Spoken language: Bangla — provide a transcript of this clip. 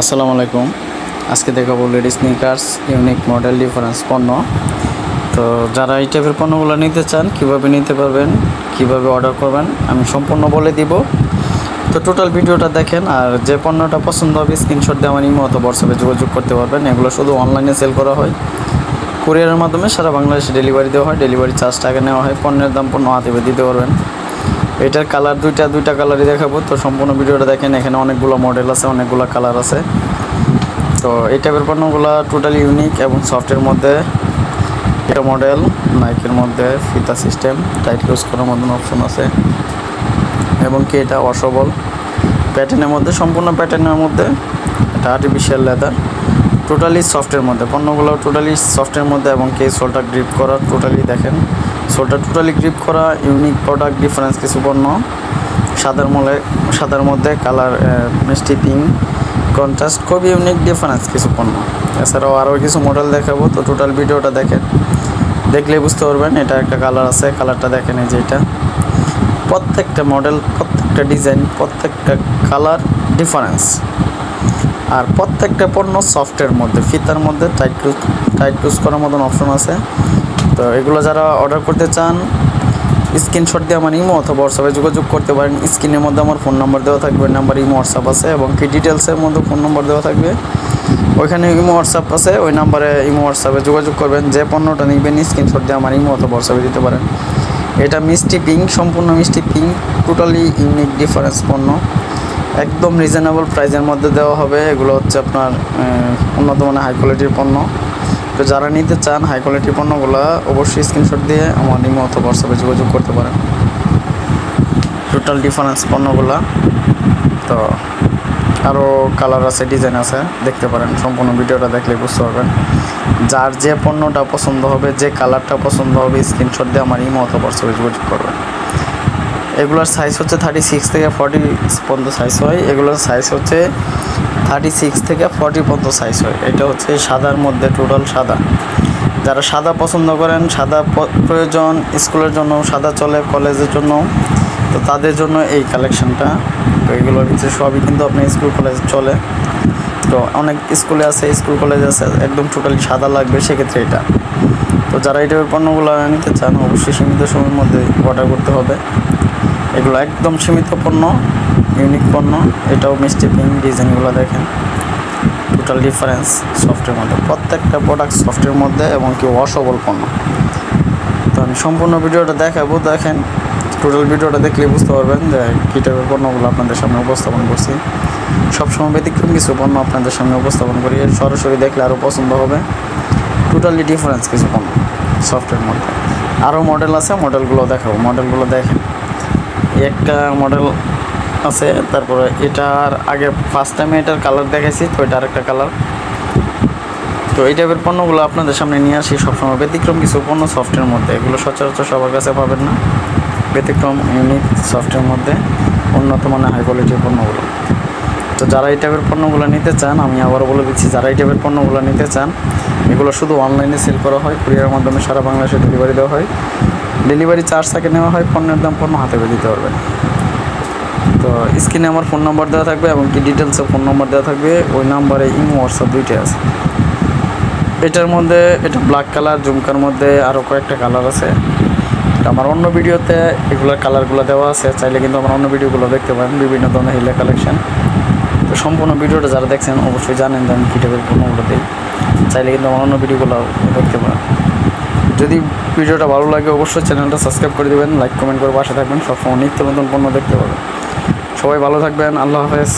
আসসালামু আলাইকুম। আজকে দেখাবো ladies sneakers, unique model, difference পণ্য। তো যারা এই টাইপের পণ্যগুলো নিতে চান, কীভাবে নিতে পারবেন, কীভাবে অর্ডার করবেন, আমি সম্পূর্ণ বলে দিব। তো টোটাল ভিডিওটা দেখেন, আর যে পণ্যটা পছন্দ হবে স্ক্রিনশট দিয়ে আমার ইমো হোয়াটসঅ্যাপে যোগাযোগ করতে পারবেন। এগুলো শুধু অনলাইনে সেল করা হয়। কুরিয়ারের মাধ্যমে সারা বাংলাদেশে ডেলিভারি দেওয়া হয়। ডেলিভারি চার্জ টাকা নেওয়া হয়। পণ্যের দাম পণ্য হাতে দিতে পারবেন। এটার কালার দুইটা দুইটা কালারই দেখাবো। তো সম্পূর্ণ ভিডিওটা দেখেন, এখানে অনেকগুলো মডেল আছে, অনেকগুলো কালার আছে। তো এই টাইপের পণ্যগুলো টোটালি ইউনিক এবং সফটের মধ্যে এটা মডেল নাইকের মধ্যে ফিতা সিস্টেম টাইট ইউজ করার মতন অপশন আছে। এবং কি এটা অসবল প্যাটার্নের মধ্যে, সম্পূর্ণ প্যাটার্নের মধ্যে এটা আর্টিফিশিয়াল লেদার টোটালি সফটের মধ্যে। পণ্যগুলো টোটালি সফটের মধ্যে এবং কি সোলটা গ্রিপ করা টোটালি দেখেন। সোলটা টোটালি গ্রিপ করা ইউনিক প্রোডাক্ট ডিফারেন্স কিছু পণ্য। সাদার মলে, সাদার মধ্যে কালার মিষ্টি পিঙ্ক কন্ট্রাস্ট খুবই ইউনিক ডিফারেন্স কিছু পণ্য। এছাড়াও আরও কিছু মডেল দেখাবো, তো টোটাল ভিডিওটা দেখেন। দেখলেই বুঝতে পারবেন, এটা একটা কালার আছে কালারটা দেখেন এই যে এটা। প্রত্যেকটা মডেল প্রত্যেকটা ডিজাইন প্রত্যেকটা কালার ডিফারেন্স আর প্রত্যেকটা পণ্য সফটের মধ্যে, ফিতার মধ্যে টাইট টুজ টাইট টুজ করার মতন অপশন আছে। তো এগুলো যারা অর্ডার করতে চান স্ক্রিনশট দিয়ে আমার ইমো অথবা হোয়াটসঅ্যাপে যোগাযোগ করতে পারেন। স্ক্রিনের মধ্যে আমার ফোন নাম্বার দেওয়া থাকবে নাম্বার ইমো হোয়াটসঅ্যাপ আছে এবং কি ডিটেলসের মধ্যে ফোন নাম্বার দেওয়া থাকবে। ওইখানে ইমো হোয়াটসঅ্যাপ আছে, ওই নাম্বারে ইমো হোয়াটসঅ্যাপে যোগাযোগ করবেন। যে পণ্যটা নিবেন স্ক্রিনশট দিয়ে আমার ইমো অথবা হোয়াটসঅ্যাপে দিতে পারেন। এটা মিষ্টি পিঙ্ক সম্পূর্ণ মিষ্টি পিঙ্ক টোটালি ইউনিক ডিফারেন্স পণ্য। একদম রিজনেবল প্রাইসের মধ্যে দেওয়া হবে। এগুলো হচ্ছে আপনার উন্নত মানের হাই কোয়ালিটির পণ্য। তো যারা নিতে চান হাই কোয়ালিটির পণ্যগুলো, অবশ্যই স্ক্রিনশট দিয়ে আমার ইমো অথবা হোয়াটসঅ্যাপে যোগাযোগ করতে পারেন। টোটাল ডিফারেন্স পণ্যগুলো, তো আরও কালার আছে ডিজাইন আছে, দেখতে পারেন। সম্পূর্ণ ভিডিওটা দেখলে বুঝতে পারবেন। যার যে পণ্যটা পছন্দ হবে, যে কালারটা পছন্দ হবে স্ক্রিনশট দিয়ে আমার ইমো অথবা হোয়াটসঅ্যাপে যোগাযোগ করবেন। এগুলোর সাইজ হচ্ছে থার্টি সিক্স থেকে ফর্টি পর্যন্ত সাইজ হয়। এগুলোর সাইজ হচ্ছে থার্টি সিক্স থেকে ফর্টি পর্যন্ত সাইজ হয়। এটা হচ্ছে সাদার মধ্যে টোটাল সাদা। যারা সাদা পছন্দ করেন, সাদা প্রয়োজন, স্কুলের জন্য, সাদা চলে, কলেজের জন্য, তো তাদের জন্য এই কালেকশানটা তো এগুলোর ভিতরে সবই কিন্তু আপনার স্কুল কলেজ চলে। তো অনেক স্কুলে আছে, স্কুল কলেজ আছে, একদম টোটালি সাদা লাগবে সেক্ষেত্রে এটা। তো যারা এই টাইপের পণ্যগুলো নিতে চান, অবশ্যই সীমিত সময়ের মধ্যে অর্ডার করতে হবে। এগুলো একদম সীমিত পণ্য ইউনিক পণ্য, এটাও মিষ্টি পিং ডিজাইনগুলো দেখেন। টোটাল ডিফারেন্স সফটের মধ্যে, প্রত্যেকটা প্রোডাক্ট সফটের মধ্যে এবং কি ওয়াশেবল পণ্য। তো আমি সম্পূর্ণ ভিডিওটা দেখাবো, দেখেন। টোটাল ভিডিওটা দেখলে বুঝতে পারবেন যে কী টাইপের পণ্যগুলো আপনাদের সামনে উপস্থাপন করছি। সবসময় ব্যতিক্রম কিছু পণ্য আপনাদের সামনে উপস্থাপন করি। সরাসরি দেখলে আরও পছন্দ হবে। টোটালি ডিফারেন্স কিছু পণ্য সফটের মধ্যে আরও মডেল আছে মডেলগুলো দেখাবো। মডেলগুলো দেখেন। একটা মডেল আছে, তারপরে এটার আগে ফার্স্ট টাইমে এটার কালার দেখাইছি, তো এটা আরেকটা কালার তো এই টাইপের পণ্যগুলো আপনাদের সামনে নিয়ে আসি। সবসময় ব্যতিক্রম কিছু পণ্য সফটের মধ্যে। এগুলো সচরাচর সবার কাছে পাবেন না। ব্যতিক্রম ইউনিক সফটের মধ্যে। উন্নত মানের হাই কোয়ালিটির পণ্যগুলো। তো যারা এই টাইপের পণ্যগুলো নিতে চান, আমি আবারও বলে দিচ্ছি, যারা এই টাইপের পণ্যগুলো নিতে চান, এগুলো শুধু অনলাইনে সেল করা হয় কুরিয়ারের মাধ্যমে সারা বাংলাদেশে ডেলিভারি দেওয়া হয়। ডেলিভারি চার্জ থাকে নেওয়া হয়, পণ্যের দাম পণ্য হাতে পেয়ে দিতে পারবেন। তো স্ক্রিনে আমার ফোন নাম্বার দেওয়া থাকবে এবং কি ডিটেলসে ফোন নম্বর দেওয়া থাকবে, ওই নাম্বারে ইমো হোয়াটসঅ্যাপ দুইটাই আছে। এটার মধ্যে, এটা ব্ল্যাক কালার জুমকার মধ্যে আরও কয়েকটা কালার আছে। আমার অন্য ভিডিওতে এগুলোর কালারগুলো দেওয়া আছে, চাইলে কিন্তু আমার অন্য ভিডিওগুলো দেখতে পারেন, বিভিন্ন ধরনের হিলে কালেকশন সম্পূর্ণ ভিডিওটা যারা দেখছেন, অবশ্যই জানেন যে আমি কী টাইপের পণ্যগুলো দিই। চাইলে কিন্তু আমার অন্য ভিডিওগুলো দেখতে পারেন। যদি ভিডিওটা ভালো লাগে, অবশ্যই চ্যানেলটা সাবস্ক্রাইব করে দেবেন, লাইক, কমেন্ট করে পাশে থাকবেন, সবসময় নিত্য নতুন পণ্য দেখতে পাবেন। সবাই ভালো থাকবেন, আল্লাহ হাফেজ।